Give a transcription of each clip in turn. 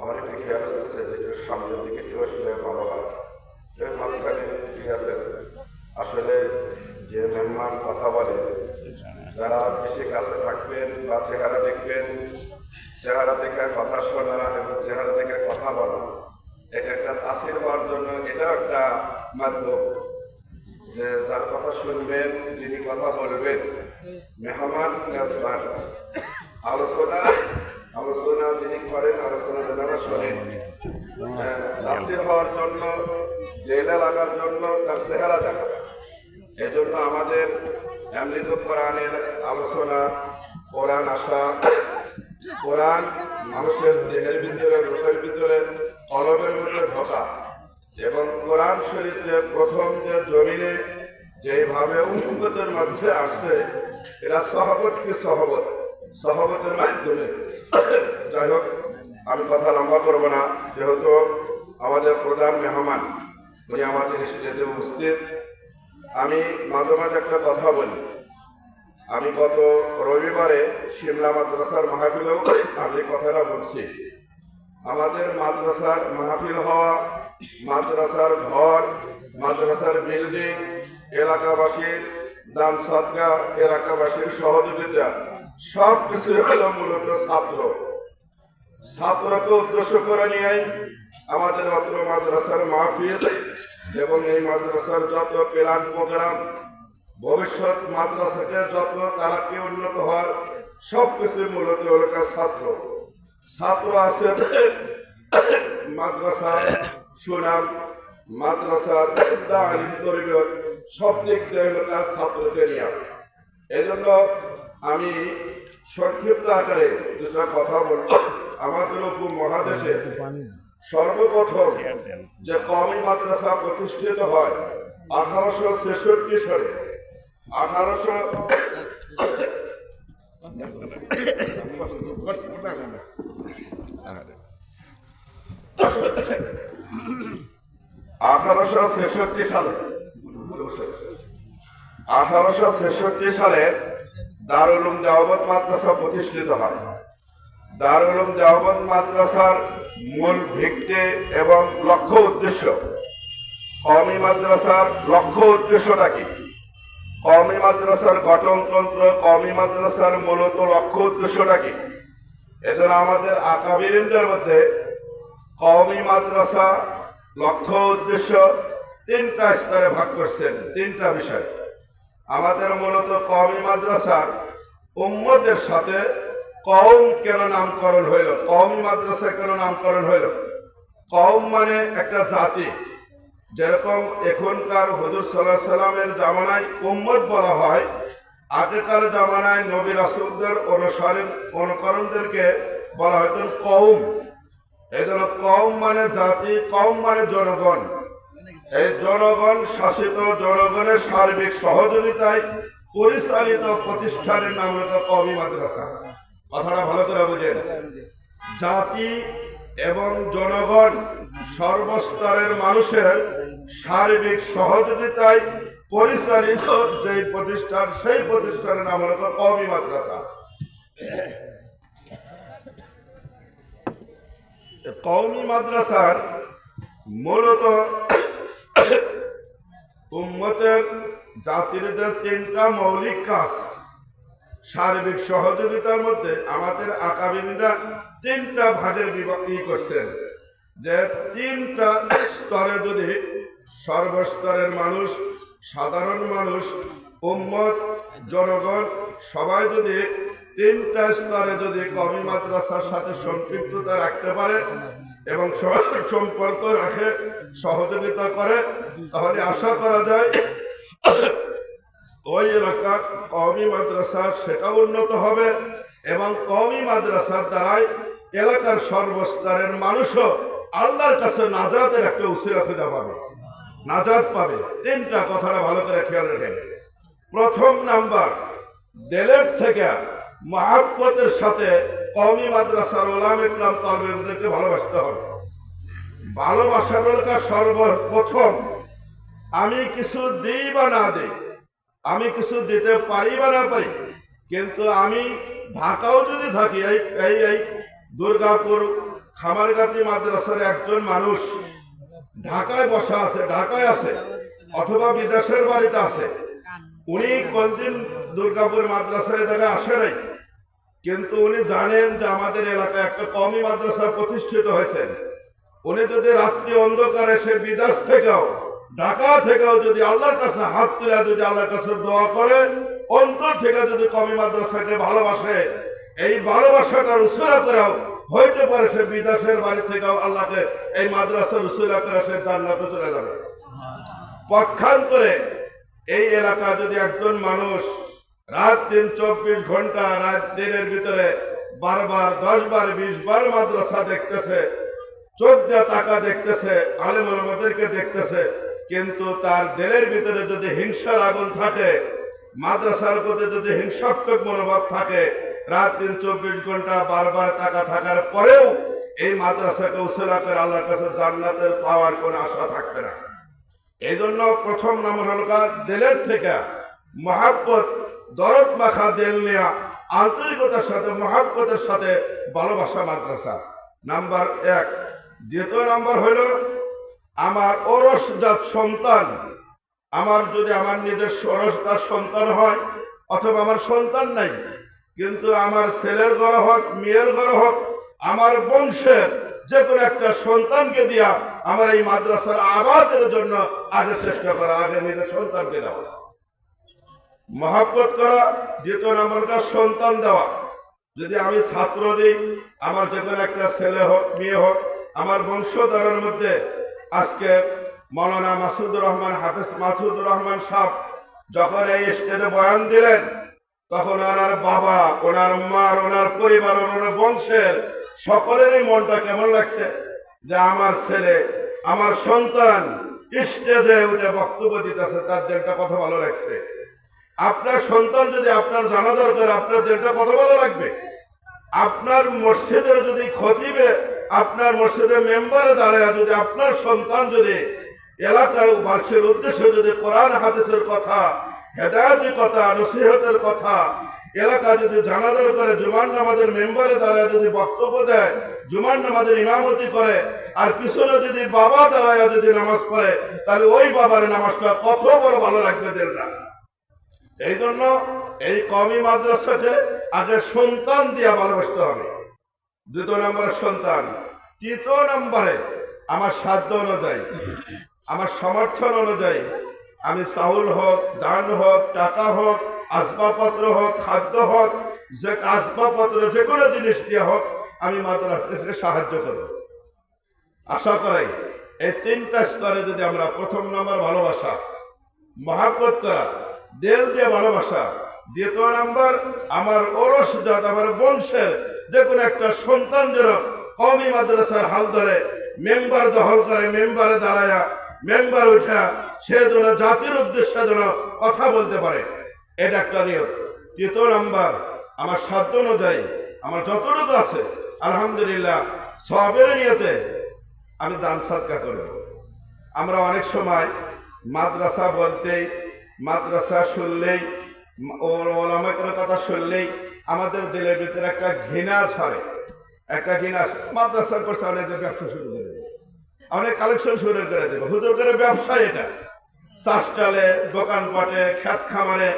আমার একটু খেয়াল আসতেছে যে সামনের দিকে একটু আসলে ভালো হয়। মাঝখানে ঠিক আছে। আসলে যে মেহমান কথা বলে, যারা বেশি কাছে থাকবেন বা চেহারা দেখবেন, চেহারা দেখে কথা শোনা এবং চেহারা দেখে কথা বলা, এটা একটা তাসির হওয়ার জন্য এটাও একটা মাধ্যম। যে যার কথা শুনবেন, যিনি কথা বলবেন, মেহমান আলোচনা আলোচনা যিনি করেন, আলোচনা যেন শোনেন তাসির হওয়ার জন্য, জেলা লাগার জন্য তার চেহারা দেখা। এই জন্য আমাদের এমনি তো কোরআনের আলোচনা, কোরআন আসা, কোরআন মানুষের দেহের ভিতরে রূপের ভিতরে কলমের মধ্যে ঢোকা এবং কোরআন শরীফে প্রথম যে জমিনে যেভাবে উন্নতের মধ্যে আসছে এরা সহবত কি সহবত? সহবতের মাধ্যমে। যাই হোক, আমি কথা লম্বা করব না। যেহেতু আমাদের প্রধান মেহমান, উনি আমাদের স্টেজে উপস্থিত। আমি মাঝে মাঝে একটা কথা বলি। আমি গত রবিবারে সিমলা মাদ্রাসার মাহফিলেও আমি কথাটা বলছি। আমাদের মাদ্রাসার মাহফিল হওয়া, মাদ্রাসার ঘর, মাদ্রাসার বিল্ডিং, এলাকাবাসীর দান সদকা এলাকাবাসীর সহযোগিতা সব কিছু মূলত ছাত্র। ছাত্রকে উদ্দেশ্য করে নিয়ে আমাদের অত্র মাদ্রাসার মাহফিল এবং এই মাদ্রাসার যত প্ল্যান প্রোগ্রাম, ভবিষ্যৎ মাদ্রাসাকে যত তারা কি উন্নত হওয়ার সব কিছু মূলত একটা ছাত্র। ছাত্র আছে মাদ্রাসা, সুনাম মাদ্রাসার দাঁড়িয়ে সব দিক দিয়ে তার ছাত্রকে নিয়ে। এই জন্য আমি সংক্ষিপ্ত আকারে দুসরা কথা বলব। আমাদের উপর মহাদেশে সর্বপ্রথম যে কমি মাদ্রাসা প্রতিষ্ঠিত হয় আঠারোশো ছেষট্টি সালে। আঠারোশো আঠারোশো ছেষট্টি সালে। আঠারোশো ছেষট্টি সালে দারুল উলুম মাদ্রাসা প্রতিষ্ঠিত হয়। দারুল উলুম মাদ্রাসার মূল ভিত্তি এবং লক্ষ্য উদ্দেশ্য। কওমি মাদ্রাসার লক্ষ্য উদ্দেশ্যটা কি? কওমি মাদ্রাসার গঠনতন্ত্র কমি মাদ্রাসার মূলত লক্ষ্য উদ্দেশ্যটা কি? এজন্য আমাদের আকাবিরিনদের মধ্যে কওমি মাদ্রাসা লক্ষ্য উদ্দেশ্য তিনটা স্তরে ভাগ করছেন, তিনটা বিষয়। আমাদের মূলত কওমি মাদ্রাসার উম্মদের সাথে কওম কেন নামকরণ হইল? কওমি মাদ্রাসা কেন নামকরণ হইল? কওম মানে একটা জাতি। যেরকম এখনকার হুজুর সাল্লাহ সাল্লামের জামানায় উম্মত বলা হয়, আগেকার জামানায় নবী রাসুলদের অনুসরণ অনুকরণদেরকে বলা হয়তো কৌম এই জন্য কম মানে জাতি কম মানে জনগণ। এই জনগণ শাসিত জনগণের সার্বিক সহযোগিতায় পরিচালিত প্রতিষ্ঠানের নাম হলো কমি মাদ্রাসা। কথাটা ভালো করে বুঝেন। জাতি এবং জনগণ সর্বস্তরের মানুষের সার্বিক সহযোগিতায় পরিচালিত যে প্রতিষ্ঠান, সেই প্রতিষ্ঠানের নাম হলো কমি মাদ্রাসা। কওমি মাদ্রাসার মূলত উম্মতের জাতির যে তিনটা মৌলিক কাজ, সার্বিক সহযোগিতার মধ্যে আমাদের আকাবিনরা তিনটা ভাগের বিভক্তি করছেন। যে তিনটা স্তরে যদি সর্বস্তরের মানুষ, সাধারণ মানুষ, উম্মত, জনগণ, সবাই যদি তিনটা স্তরে যদি কমি মাদ্রাসার সাথে সম্পৃক্ততা রাখতে পারে এবং সম্পর্ক রাখে, সহযোগিতা করে, তাহলে আশা করা যায় ওই এলাকার কমি মাদ্রাসা সেটা উন্নত হবে এবং কমি মাদ্রাসার দ্বারাই এলাকার সর্বস্তরের মানুষও আল্লাহর কাছে নাজাতের একটা উসিলা খুঁজে পাবে, নাজাত পাবে। তিনটা কথাটা ভালো করে খেয়াল রাখেন। প্রথম নাম্বার, দেলের থেকে মহাব্বতের সাথে কমি মাদ্রাসার ওলাম ইকরাম তলবেদেরকে ভালোবাসতে হবে। ভালোবাসার সর্বপ্রথম আমি কিছু দিই বা না দিই। আমি কিছু দিতে পারি বা না পারি। কিন্তু আমি ঢাকাও যদি থাকি, এই এই এই দুর্গাপুর খামারগাতি মাদ্রাসার একজন মানুষ ঢাকায় বসা আছে, ঢাকায় আছে, অথবা বিদেশের বাড়িতে আছে। উনি কোনদিন দুর্গাপুর মাদ্রাসায় দেখা আসে নাই? কিন্তু উনি জানেন যে আমাদের এলাকায় একটা কমি মাদ্রাসা প্রতিষ্ঠিত হয়েছে। উনি যদি রাত্রি অন্ধকারে সে বিদেশ থেকেও, ঢাকা থেকেও যদি আল্লাহর কাছে হাত তুলে যদি আল্লাহর কাছে দোয়া করে, অন্তর থেকে যদি কমি মাদ্রাসাকে ভালোবাসে, এই ভালোবাসাটা উসুলা করেও হইতে পারে সে বিদেশের বাড়ি থেকেও আল্লাহকে এই মাদ্রাসার উসুলা করে সে জান্নাতে চলে যাবে। পক্ষান্তরে এই এলাকা যদি একজন মানুষ রাত দিন চব্বিশ ঘণ্টা, রাত দিনের ভিতরে বারবার দশ বার বিশ বার মাদ্রাসা দেখতেছে চোখ দিয়ে টাকা দেখতেছে, আলেম আমাদেরকে দেখতেছে। কিন্তু তার দিলের ভিতরে যদি হিংসার আগুন থাকে, মাদ্রাসার প্রতি যদি হিংসাত্মক মনোভাব থাকে, রাত দিন চব্বিশ ঘণ্টা বারবার টাকা থাকার পরেও এই মাদ্রাসাকে উসেলা করে আল্লাহর কাছে জান্নাতের পাওয়ার কোনো আশা থাকবে না। এই জন্য প্রথম নাম্বার হল দিলের থেকে মহাব্বত দরদ মাখা দিল নেয়া, আন্তরিকতার সাথে, মহাব্বতের সাথে ভালোবাসা মাদ্রাসা। নাম্বার এক। দ্বিতীয় নাম্বার হইল, আমার ওরসজাত সন্তান, আমার যদি আমার নিজস্ব ওরসজাত সন্তান হয়, অথবা আমার সন্তান নাই, কিন্তু আমার ছেলের ঘর হোক, মেয়ের ঘর হোক, আমার বংশের যে কোনো একটা সন্তানকে দিয়া আমার এই মাদ্রাসার আবাদের জন্য আগে চেষ্টা করা, আগে নিজের সন্তানকে দেওয়া। মহাব্বত করা দ্বিতীয় নম্বরটা সন্তান দেওয়া। যদি আমি ছাত্র দিই, আমার যে কোনো একটা ছেলে হোক, মেয়ে হোক, আমার বংশধরের মধ্যে আজকে মৌলানা মাসুদুর রহমান, হাফিজ মাসুদুর রহমান সাহ যখন এই স্টেজে বয়ান দিলেন, তখন ওনার বাবা, ওনার মা, ওনার পরিবার, ওনার বংশের সকলেরই মনটা কেমন লাগছে যে আমার ছেলে, আমার সন্তান স্টেজে উঠে বক্তব্য দিতেছে, তার দিলটা কথা ভালো লাগছে। আপনার সন্তান যদি আপনার জানা দরকার, আপনার দিলটা কত ভালো লাগবে? আপনার মসজিদের যদি খতিবে, আপনার মসজিদের মেম্বারে দাঁড়ায় যদি আপনার সন্তান যদি এলাকার বার্ষের উদ্দেশ্যে যদি কোরআন, হাদিসের কথা হেদায়তের কথা নসিহতের কথা, এলাকা যদি জানাজার করে জুমান নামাজের মেম্বারে দাঁড়ায় যদি বক্তব্য দেয় জুমান নামাজের ইমামতি করে, আর পিছনে যদি বাবা দাঁড়ায় যদি নামাজ পড়ে, তাহলে ওই বাবার নামাজটা কত বড় ভালো লাগবে দেড়টা এই জন্য এই কমি মাদ্রাসাকে আগে সন্তান দিয়ে ভালোবাসতে হবে। দ্বিতীয় নম্বরের সন্তান। তৃতীয় নম্বরে আমার সাধ্য অনুযায়ী, আমার সমর্থন অনুযায়ী আমি চাউল হোক, ধান হোক, টাকা হোক, আসবাবপত্র হোক, খাদ্য হোক, যে আসবাবপত্র যে কোনো জিনিস দিয়ে হোক, আমি মাদ্রাসাকে সাহায্য করব। আশা করাই, এই তিনটা স্তরে যদি আমরা প্রথম নম্বর ভালোবাসা, মহাব্বত করা দেল দিয়ে ভালোবাসা। দ্বিতীয় নাম্বার, আমার ওরস জাত, আমার বংশের যে কোনো একটা সন্তান যেন কমি মাদ্রাসার হাল ধরে, মেম্বার দখল করে, মেম্বারে দাঁড়ায়া, মেম্বার উঠা, সে যেন জাতির উদ্দেশ্যে যেন কথা বলতে পারে। এটা একটা নিয়ম। তৃতীয় নাম্বার, আমার সাধ্য অনুযায়ী আমার যতটুকু আছে, আলহামদুলিল্লাহ, সবের নিয়তে আমি দান সৎকার করব আমরা অনেক সময় মাদ্রাসা বলতেই মাদ্রাসা শুনলেই ওর ওলামার কোনো কথা শুনলেই আমাদের দিলের ভিতরে একটা ঘৃণা ছড়ে। একটা ঘৃণা আসে। মাদ্রাসা করছে অনেক ব্যবসা শুরু করে দেবে। অনেক কালেকশন শুরু করে দেবে। হুজুর করে ব্যবসা এটা। চাষটালে দোকানপাটে খ্যাত খামারে,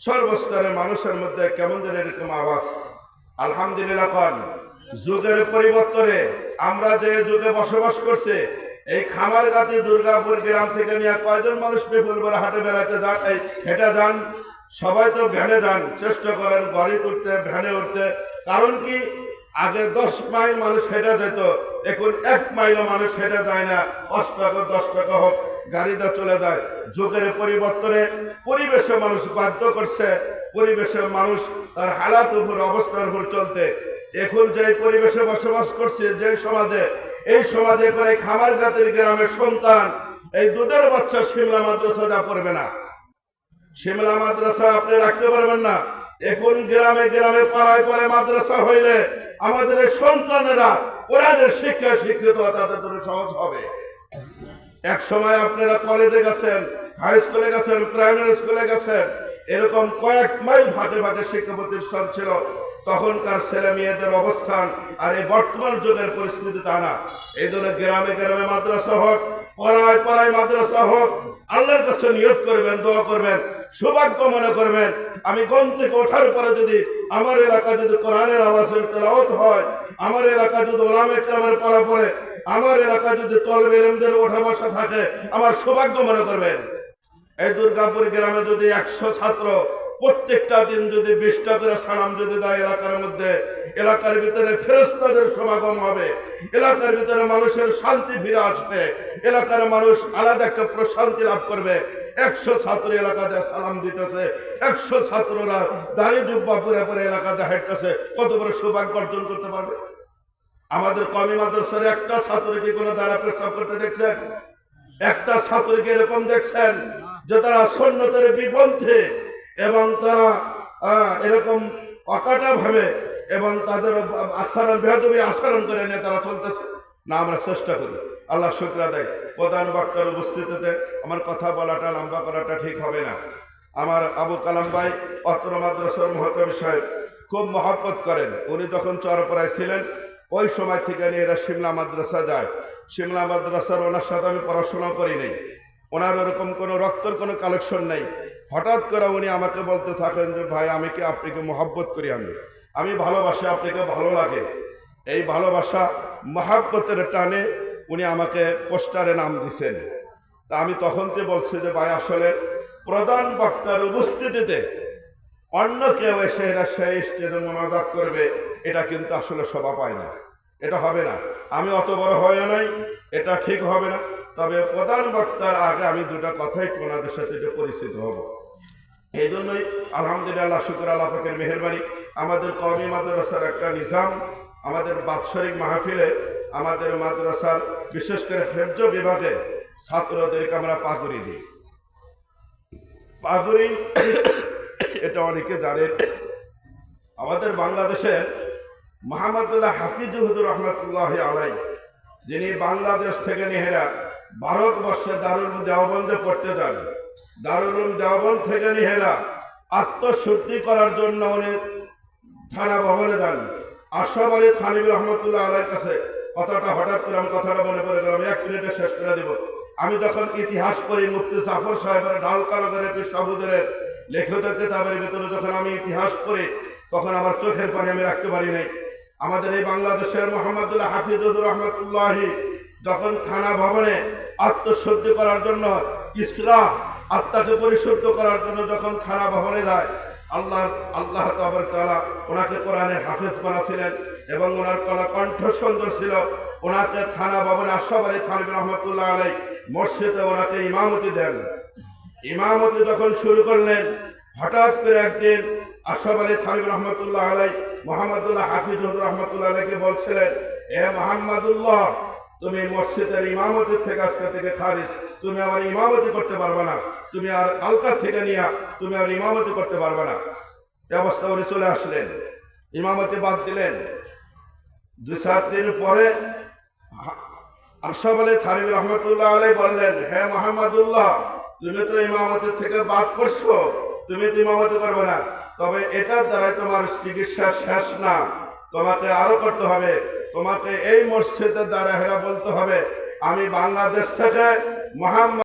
সর্বস্তরের মানুষের মধ্যে কেমন যেন এরকম আওয়াজ। আলহামদুলিল্লাহ যুগের পরিবর্তনে আমরা যে যুগে বসবাস করছে এই খামার গাতি দুর্গাপুর গ্রাম থেকে নিয়ে কয়জন মানুষ করে হাটে বেড়াতে যান এই হেঁটে যান, সবাই তো ভ্যানে যান, চেষ্টা করেন গাড়ি উঠতে ভ্যানে উঠতে। কারণ কি, আগে দশ মাইল মানুষ হেঁটে যেত, এখন এক মাইলও মানুষ হেঁটে যায় না। পাঁচ টাকা, দশ টাকা হোক, গাড়িতে চলে যায়। যুগের পরিবর্তনে পরিবেশে মানুষ বাধ্য করছে, পরিবেশের মানুষ তার হালাত উপর, অবস্থার উপর চলতে। এখন যে পরিবেশে বসবাস করছে, যে সমাজে, এই সমাজে করে খামার জাতির গ্রামের সন্তান, এই দুধের বাচ্চা শিমলা মাদ্রাসা যা পড়বে না। শিমলা মাদ্রাসা আপনি রাখতে পারবেন না। এখন গ্রামে গ্রামে পাড়ায় পাড়ায় মাদ্রাসা হইলে আমাদের সন্তানেরা কোরআনের শিক্ষা শিক্ষিত তাদের জন্য সহজ হবে। এক সময় আপনারা কলেজে গেছেন হাই স্কুলে গেছেন প্রাইমারি স্কুলে গেছেন এরকম কয়েক মাইল ভাগে ভাগে শিক্ষা প্রতিষ্ঠান ছিল। তখনকার ছেলে মেয়েদের অবস্থান আর এই বর্তমান যুগের পরিস্থিতি তা না। এই জন্য গ্রামে গ্রামে মাদ্রাসা হোক, পড়ায় পড়ায় মাদ্রাসা হোক, আল্লাহর কাছে নিয়োগ করবেন, দোয়া করবেন, সৌভাগ্য মনে করবেন। আমি গম থেকে ওঠার পরে যদি আমার এলাকা যদি কোরআনের আওয়াজের তেলাওয়াত হয়, আমার এলাকা যদি ওলাম ইকরামের পড়া পড়ে, আমার এলাকা যদি তলবে ওঠা বসা থাকে, আমার সৌভাগ্য মনে করবেন। এই দুর্গাপুর গ্রামে যদি একশো ছাত্র, প্রত্যেকটা দিন যদি বিশটা করে সালাম যদি দেয় এলাকার মধ্যে, এলাকার ভিতরে ফেরস্তাদের সমাগম হবে, এলাকার ভিতরে মানুষের শান্তি ফিরে আসবে, এলাকার মানুষ আলাদা একটা প্রশান্তি লাভ করবে। একশো ছাত্র এলাকাতে সালাম দিতেছে, একশো ছাত্ররা দাঁড়িয়ে জুব্বা পরে পরে এলাকাতে হাঁটতেছে। কত বড় সৌভাগ্য অর্জন করতে পারবে? আমাদের কমি মাদ্রাসার একটা ছাত্রকে কোনো দ্বারা প্রস্তাব করতে দেখছেন? একটা ছাত্রকে এরকম দেখছেন? যে তারা সন্ন্যতের বিপন্থে এবং তারা এরকম অকাটা ভাবে এবং তাদের আচরণ, বেহদবি আচরণ করে নিয়ে তারা চলতেছে। না, আমরা চেষ্টা করি। আল্লাহ শুক্রা দেয়। প্রধান বক্তার উপস্থিতিতে আমার কথা বলাটা, লম্বা করাটা ঠিক হবে না। আমার আবু কালাম ভাই, অত্র মাদ্রাসার মহতম সাহেব, খুব মহব্বত করেন। উনি যখন চরপড়ায় ছিলেন, ওই সময় থেকে নিয়ে এরা সিমলা মাদ্রাসা যায়। সিমলা মাদ্রাসার ওনার সাথে আমি পড়াশোনা করি নাই। ওনার ওরকম কোনো রক্তের কোনো কালেকশন নেই। হঠাৎ করে উনি আমাকে বলতে থাকেন যে, ভাই, আমি কি আপনাকে মহব্বত করি আমি? আমি ভালোবাসি, আপনাকে ভালো লাগে। এই ভালোবাসা মহাব্বতের টানে উনি আমাকে পোস্টারে নাম দিছেন। তা আমি তখন তো বলছি যে, ভাই, আসলে প্রধান বক্তার উপস্থিতিতে অন্য কেউ এসে এরা সেই স্টেজে মনোজাত করবে, এটা কিন্তু আসলে শোভা পায় না। এটা হবে না। আমি অত বড় হয়ে নাই, এটা ঠিক হবে না। তবে প্রধান বক্তার আগে আমি দুটা কথাই ওনাদের সাথে একটু পরিচিত হব। এই জন্যই আলহামদুলিল্লাহ, শুক্র আল্লাহ পাকের মেহরবানি। আমাদের কওমি মাদ্রাসার একটা নিজাম, আমাদের বাৎসরিক মাহফিলে আমাদের মাদ্রাসার বিশেষ করে হেফজ বিভাগে ছাত্রদেরকে আমরা পাগুড়ি দিই। পাগুড়ি, এটা অনেকে জানেন, আমাদের বাংলাদেশের মোহাম্মদুল্লাহ হাফিজুহুদুর রহমতুল্লাহ আলাই যিনি বাংলাদেশ থেকে নেহেরা ভারতবর্ষে দারুল দেওবন্দে পড়তে যান। দারুল দেওবন্দ থেকে নেহেরা আত্মশুদ্ধি করার জন্য উনি থানা ভবনে যান। আশরাফ আলী থানিব রহমতুল্লাহ আলাইয়ের কাছে কথাটা হঠাৎ করে আমি কথাটা মনে পড়ে গেলাম এক মিনিটে শেষ করে দেব। আমি যখন ইতিহাস পড়ি, মুফতি জাফর সাহেবের ডালকানগরের পৃষ্ঠাবুদের লেখিত কিতাবের ভিতরে যখন আমি ইতিহাস পড়ি, তখন আমার চোখের পানি আমি রাখতে পারি নাই। আমাদের এই বাংলাদেশের মোহাম্মদুল্লাহ হাফিজুর রহমতুল্লাহি যখন থানা ভবনে আত্মশুদ্ধি করার জন্য ইসরা আত্মাকে পরিশুদ্ধ করার জন্য যখন থানা ভবনে যায়, আল্লাহ আল্লাহ তাবার তালা ওনাকে কোরআনে হাফেজ বানাছিলেন এবং ওনার কলা কণ্ঠ সুন্দর ছিল। ওনাকে থানা ভবনে আশরাফ আলী থানবী রহমতুল্লাহ আলাই মসজিদে ওনাকে ইমামতি দেন। ইমামতি যখন শুরু করলেন, হঠাৎ করে একদিন আশরাফ আলী থানবী রহমতুল্লাহ আলাই মোহাম্মদুল্লাহ হাফিজুর রহমতুল্লাহ আলাইকে বলছিলেন, এ মোহাম্মদুল্লাহ, তুমি মসজিদের ইমামতির থেকে আজকে থেকে খারিজ। তুমি আমার ইমামতি করতে পারবে না। তুমি আর কালকার থেকে নিয়ে তুমি আর ইমামতি করতে পারবে না। এ অবস্থা উনি চলে আসলেন। ইমামতি বাদ দিলেন। দুই সাত দিন পরে আশরাফ আলী থানিবি রহমতুল্লাহ আলাই বললেন, হে মোহাম্মদুল্লাহ, তুমি তো ইমামতের থেকে বাদ করছ তুমি তো ইমামতি করবে না। তবে এটার দ্বারাই তোমার চিকিৎসা শেষ না। তোমাকে আরও করতে হবে। তোমাকে এই মসজিদের দ্বারা হেরা বলতে হবে, আমি বাংলাদেশ থেকে মোহাম্মদ